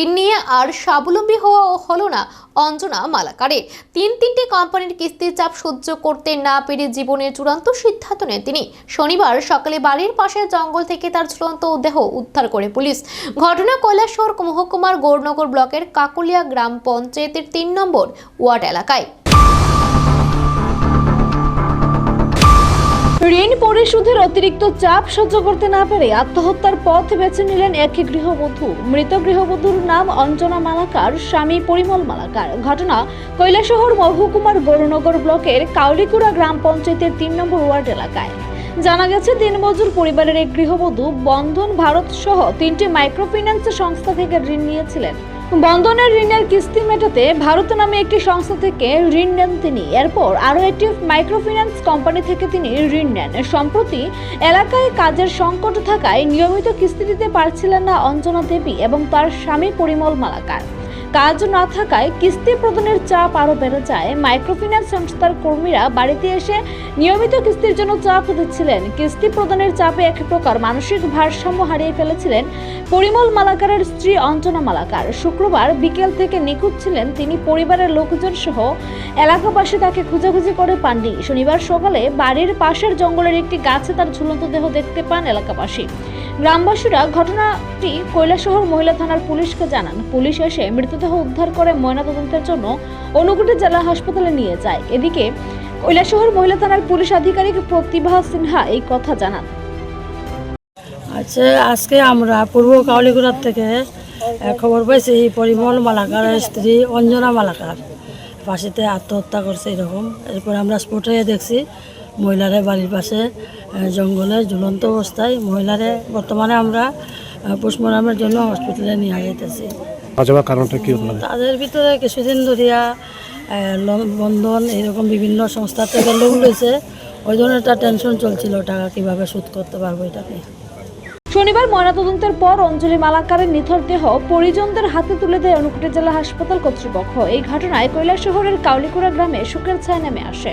ঋণ নিয়ে আর স্বাবলম্বী হওয়া হলো না অঞ্জনা মালাকারে। তিন তিনটি কোম্পানির কিস্তির চাপ সহ্য করতে না পেরে জীবনের চূড়ান্ত সিদ্ধান্ত নেন তিনি। শনিবার সকালে বাড়ির পাশের জঙ্গল থেকে তার চূড়ান্ত দেহ উদ্ধার করে পুলিশ। ঘটনা কৈলাসহর মহকুমার গৌরনগর ব্লকের কাকুলিয়া গ্রাম পঞ্চায়েতের তিন নম্বর ওয়ার্ড এলাকায়। পরিশোধের অতিরিক্ত চাপ সহ্য করতে না পেরে আত্মহত্যার পথ বেছে নিলেন এক গৃহবধূ। মৃত গৃহবধূর নাম অঞ্জনা মালাকার, স্বামী পরিমল মালাকার। ঘটনা কৈলাসহর মহকুমার গৌরনগর ব্লকের কাউলিকুড়া গ্রাম পঞ্চায়েতের তিন নম্বর ওয়ার্ড এলাকায়। জানা গেছে, দিনমজুর পরিবারের এক গৃহবধূ বন্ধন ভারত সহ তিনটি মাইক্রোফিন্যান্স সংস্থা থেকে ঋণ নিয়েছিলেন। বন্ধনের ঋণের কিস্তি মেটাতে ভারত নামে একটি সংস্থা থেকে ঋণ নেন তিনি। এরপর আরও একটি মাইক্রোফিন্যান্স কোম্পানি থেকে তিনি ঋণ নেন। সম্প্রতি এলাকায় কাজের সংকট থাকায় নিয়মিত কিস্তি দিতে পারছিলেন না অঞ্জনা দেবী এবং তার স্বামী পরিমল মালাকার। কাজ না থাকায় কিস্তি প্রদানের চাপ আরও বেড়ে যায়। মাইক্রোফিন্যান্স সংস্থার কর্মীরা বাড়িতে এসে নিয়মিত কিস্তির জন্য চাপ দিচ্ছিলেন। কিস্তি প্রদানের চাপে এক প্রকার মানসিক ভারসাম্য হারিয়ে ফেলেছিলেন পরিমল মালাকারের স্ত্রী অঞ্জনা মালাকার। শুক্রবার বিকেল থেকে নিখোঁজ ছিলেন তিনি পরিবারের লোকজন সহ। এলাকাবাসী তাকে খুঁজাখুঁজি করে পাননি। শনিবার সকালে বাড়ির পাশের জঙ্গলের একটি গাছে তার ঝুলন্ত দেহ দেখতে পান এলাকাবাসী। গ্রামবাসীরা ঘটনাটি কৈলাসহর মহিলা থানার পুলিশকে জানান। পুলিশ এসে মৃতদেহ উদ্ধার করে ময়নাতদন্তের জন্য অনুগুটি জেলা হাসপাতালে নিয়ে যায়। এদিকে কৈলাসহর মহিলা থানার পুলিশ আধিকারিক প্রতিভা সিনহা এই কথা জানান। আচ্ছা আজকে আমরা পূর্ব কাউলিগুড়ার থেকে খবর পাইছি পরিমল মালাকার স্ত্রী অঞ্জনা মালাকার। ফাঁসিতে আত্মহত্যা করছে এরকম। এরপর আমরা স্পটে দেখছি মহিলারে বাড়ির পাশে জঙ্গলে ঝুলন্ত অবস্থায় মহিলারে বর্তমানে আমরা পোস্টমর্টমের জন্য হসপিটালে নিয়ে যেতেছি কারণটা কি তাদের ভিতরে কিছুদিন ধরিয়া বন্ধন এরকম বিভিন্ন সংস্থা থেকে লোন লইছে। ওই জন্য একটা টেনশন চলছিল টাকা কীভাবে শোধ করতে পারব এটাকে? শনিবার ময়নাতদন্তের পর অঞ্জলি মালাকারের নিথর দেহ পরিজনদের হাতে তুলে দেয় অনুকুটি জেলা হাসপাতাল কর্তৃপক্ষ। এই ঘটনায় কৈলাস শহরের কাউলিকুড়া গ্রামে শোকের ছায়া নেমে আসে।